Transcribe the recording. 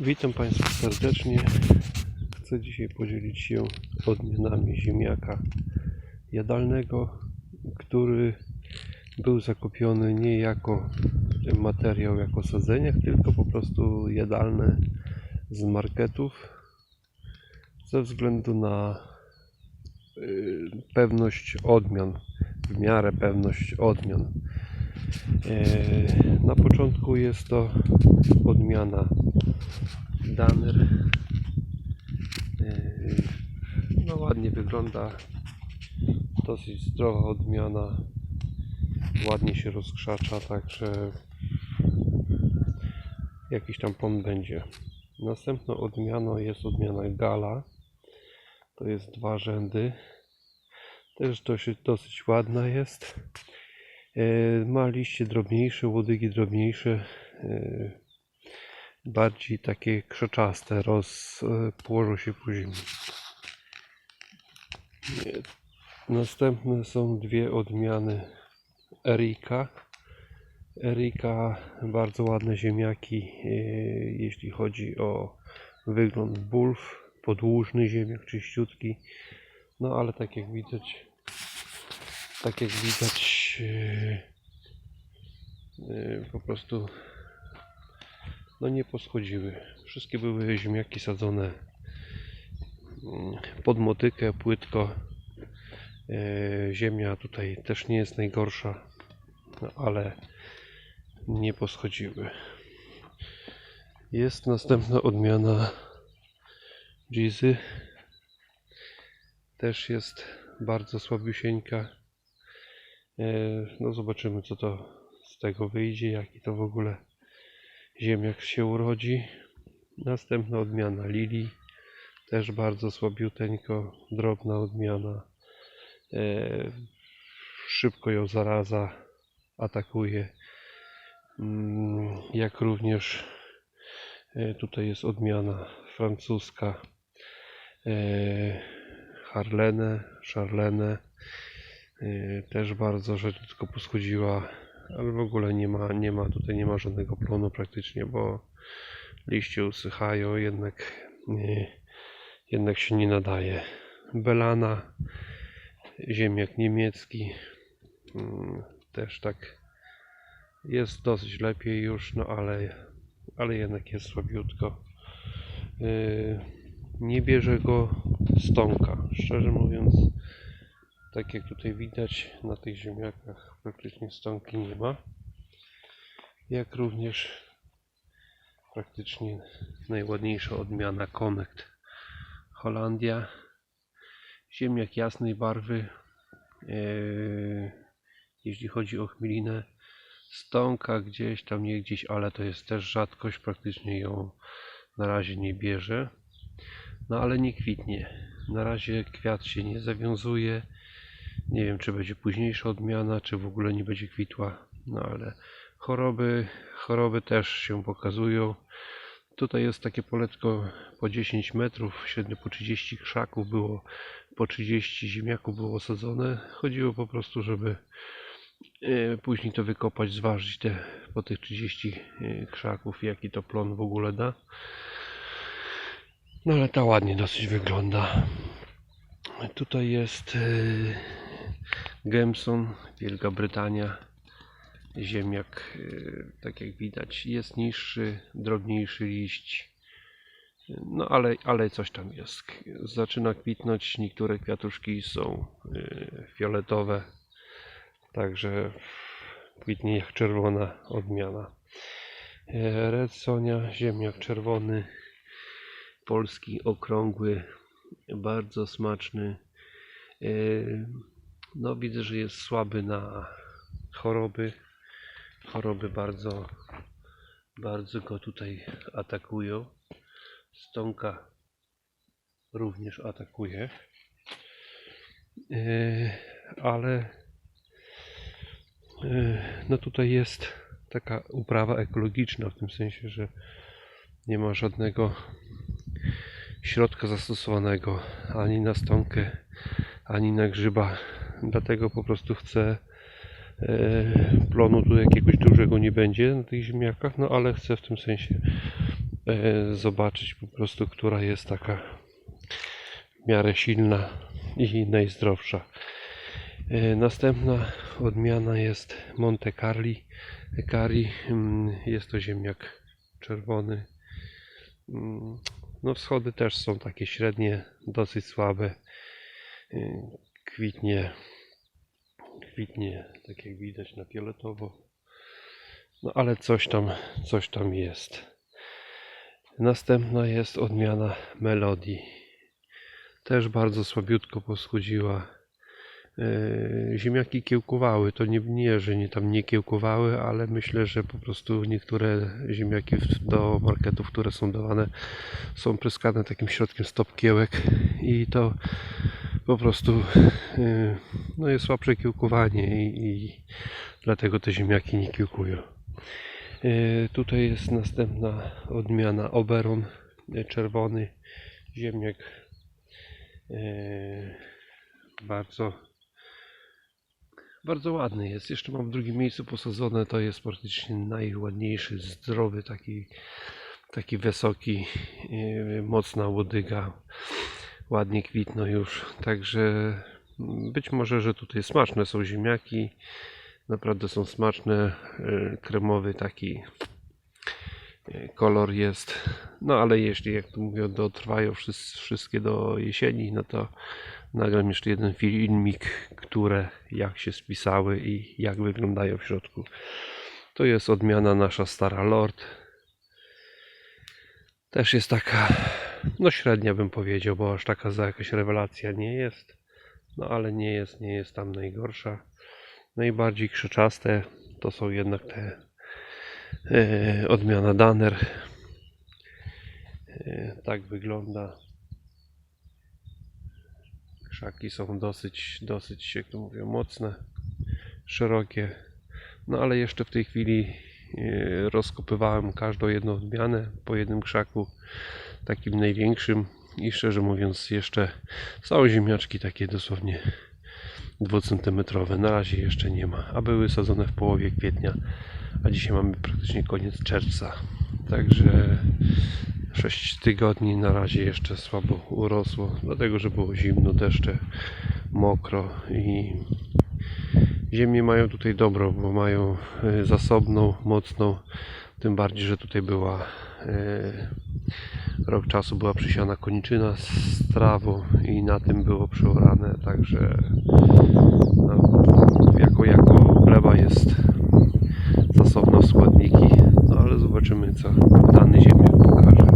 Witam Państwa serdecznie. Chcę dzisiaj podzielić się odmianami ziemniaka jadalnego, który był zakupiony nie jako materiał, jako sadzeniach, tylko po prostu jadalny z marketów ze względu na y, pewność odmian, w miarę pewność odmian. E, Na początku jest to odmiana Daner. E, No ładnie wygląda. Dosyć zdrowa odmiana. Ładnie się rozkrzacza, także jakiś tam pon będzie. Następną odmianą jest odmiana Gala. To jest dwa rzędy. Też dosyć, dosyć ładna jest. E, Ma liście drobniejsze, łodygi drobniejsze, e, bardziej takie krzaczaste, rozpołożą się po ziemi. E, Następne są dwie odmiany Erika. Erika, bardzo ładne ziemniaki, e, jeśli chodzi o wygląd bulw, podłużny ziemniak, czyściutki. No ale tak jak widać, tak jak widać yy, yy, po prostu no nie poschodziły. Wszystkie były ziemniaki sadzone mm, pod motykę, płytko. Yy, Ziemia tutaj też nie jest najgorsza, no ale nie poschodziły. Jest następna odmiana Jizy. Też jest bardzo słabiusieńka. E, No zobaczymy co to z tego wyjdzie, jaki to w ogóle ziemniak się urodzi. Następna odmiana Lili. Też bardzo słabiuteńko, drobna odmiana. E, Szybko ją zaraza atakuje. Mm, Jak również e, tutaj jest odmiana francuska. Harlene, Charlene. Yy, też bardzo rzadko poschodziła, ale w ogóle nie ma, nie ma tutaj nie ma żadnego plonu praktycznie, bo liście usychają, jednak nie, jednak się nie nadaje. Belana, ziemniak niemiecki, mm, też tak jest dosyć lepiej już, no ale, ale jednak jest słabiutko. Yy, nie bierze go stonka, szczerze mówiąc tak jak tutaj widać na tych ziemniakach praktycznie stonki nie ma. Jak również praktycznie najładniejsza odmiana Connect Holandia ziemniak jasnej barwy Eee, jeśli chodzi o chmielinę stonka gdzieś tam nie gdzieś ale to jest też rzadkość praktycznie ją na razie nie bierze. No ale nie kwitnie. Na razie kwiat się nie zawiązuje nie wiem, czy będzie późniejsza odmiana, czy w ogóle nie będzie kwitła. No ale choroby, choroby też się pokazują. Tutaj jest takie poletko po 10 metrów, średnio po 30 krzaków było, po 30 ziemniaków było osadzone. Chodziło po prostu, żeby e, później to wykopać, zważyć te po tych 30 e, krzaków, jaki to plon w ogóle da. No ale ta ładnie dosyć wygląda. Tutaj jest e, Gemson, Wielka Brytania. Ziemniak, e, tak jak widać, jest niższy, drobniejszy liść. No ale, ale coś tam jest. Zaczyna kwitnąć, niektóre kwiatuszki są e, fioletowe. Także kwitnie jak czerwona odmiana. E, Red Sonia, ziemniak czerwony, polski, okrągły, bardzo smaczny. No widzę, że jest słaby na choroby. Choroby bardzo, bardzo go tutaj atakują. Stonka również atakuje. E, Ale e, no tutaj jest taka uprawa ekologiczna w tym sensie, że nie ma żadnego środka zastosowanego ani na stonkę, ani na grzyba. Dlatego po prostu chcę e, plonu tu jakiegoś dużego nie będzie na tych ziemniakach, no ale chcę w tym sensie e, zobaczyć po prostu, która jest taka w miarę silna i najzdrowsza. E, Następna odmiana jest Monte Carli. Cari mm, jest to ziemniak czerwony. Mm, No wschody też są takie średnie, dosyć słabe. Kwitnie, kwitnie, tak jak widać na fioletowo. No ale coś tam, coś tam jest. Następna jest odmiana Melodii. Też bardzo słabiutko poschodziła. Yy, Ziemniaki kiełkowały. To nie, nie, że nie tam nie kiełkowały, ale myślę, że po prostu niektóre ziemniaki do marketów, które są dawane, są pryskane takim środkiem stop kiełek i to po prostu yy, no jest słabsze kiełkowanie i, i dlatego te ziemniaki nie kiełkują. Yy, Tutaj jest następna odmiana Oberon yy, czerwony ziemniak bardzo bardzo ładny jest. Jeszcze mam w drugim miejscu posadzone. To jest praktycznie najładniejszy, zdrowy, taki, taki wysoki, mocna łodyga. Ładnie kwitną już. Także być może, że tutaj smaczne są ziemniaki. Naprawdę są smaczne. yy, Kremowy taki yy, kolor jest. No ale jeśli, jak to mówią, dotrwają wszys- wszystkie do jesieni, no to nagram jeszcze jeden filmik, które jak się spisały i jak wyglądają w środku. To jest odmiana nasza stara Lord. Też jest taka, no średnia bym powiedział, bo aż taka za jakaś rewelacja nie jest. No ale nie jest, nie jest tam najgorsza. Najbardziej krzyczaste to są jednak te e, odmiana Danner. E, tak wygląda. Krzaki są dosyć, dosyć, jak to mówią, mocne, szerokie. No ale jeszcze w tej chwili e, rozkopywałem każdą jedną odmianę po jednym krzaku, takim największym. I szczerze mówiąc, jeszcze są ziemniaczki takie dosłownie dwucentymetrowe. Na razie jeszcze nie ma, a były sadzone w połowie kwietnia, a dzisiaj mamy praktycznie koniec czerwca. Także 6 tygodni na razie jeszcze słabo urosło, dlatego że było zimno, deszcze, mokro i ziemię mają tutaj dobrą, bo mają e, zasobną, mocną, tym bardziej, że tutaj była e, rok czasu była przysiana koniczyna z trawą i na tym było przeorane, także no, jako, jako gleba jest zasobna w składniki, no ale zobaczymy co dany ziemniak pokaże.